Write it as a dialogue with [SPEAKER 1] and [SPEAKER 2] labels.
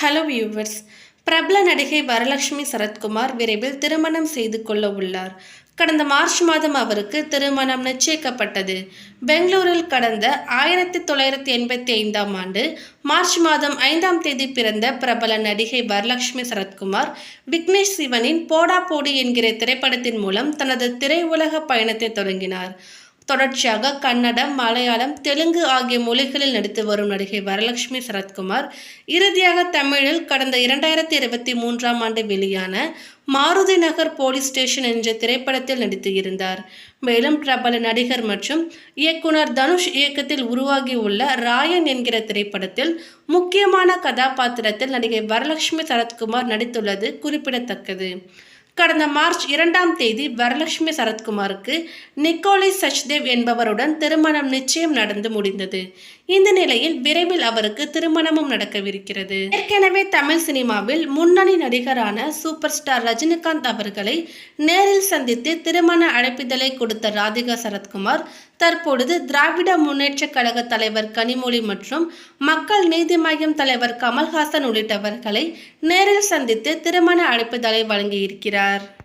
[SPEAKER 1] Hello viewers பிரபல நடிகை வரலட்சுமி சரத்குமார் விரைவில் திருமணம் செய்து கொள்ள உள்ளார். கடந்த மார்ச் மாதம் அவருக்கு திருமணம் நிச்சயிக்கப்பட்டது. பெங்களூரில் கடந்த ஆயிரத்தி தொள்ளாயிரத்தி எண்பத்தி ஐந்தாம் ஆண்டு மார்ச் மாதம் ஐந்தாம் தேதி பிறந்த பிரபல நடிகை வரலட்சுமி சரத்குமார் விக்னேஷ் சிவனின் போடா போடி என்கிற திரைப்படத்தின் மூலம் தனது திரையுலக பயணத்தை தொடங்கினார். தொடர்ச்சியாக கன்னடம் மலையாளம் தெலுங்கு ஆகிய மொழிகளில் நடித்து வரும் நடிகை வரலட்சுமி சரத்குமார் இறுதியாக தமிழில் கடந்த இரண்டாயிரத்தி இருபத்தி மூன்றாம் ஆண்டு வெளியான மாருதி நகர் போலீஸ் ஸ்டேஷன் என்ற திரைப்படத்தில் நடித்து இருந்தார். மேலும் பிரபல நடிகர் மற்றும் இயக்குனர் தனுஷ் இயக்கத்தில் உருவாகியுள்ள ராயன் என்கிற திரைப்படத்தில் முக்கியமான கதாபாத்திரத்தில் நடிகை வரலட்சுமி சரத்குமார் நடித்துள்ளது குறிப்பிடத்தக்கது. கடந்த மார்ச் இரண்டாம் தேதி வரலட்சுமி சரத்குமாருக்கு நிக்கோலி சச்தேவ் என்பவருடன் திருமணம் நிச்சயம் நடந்து முடிந்தது. இந்த நிலையில் விரைவில் அவருக்கு திருமணமும் நடக்கவிருக்கிறது. ஏற்கனவே தமிழ் சினிமாவில் முன்னணி நடிகரான சூப்பர் ஸ்டார் ரஜினிகாந்த் அவர்களை நேரில் சந்தித்து திருமண அழைப்பிதழை கொடுத்த ராதிகா சரத்குமார் தற்பொழுது திராவிட முன்னேற்ற கழக தலைவர் கனிமொழி மற்றும் மக்கள் நீதி மையம் தலைவர் கமல்ஹாசன் உள்ளிட்டவர்களை நேரில் சந்தித்து திருமண அழைப்பிதழை வழங்கியிருக்கிறார். mirar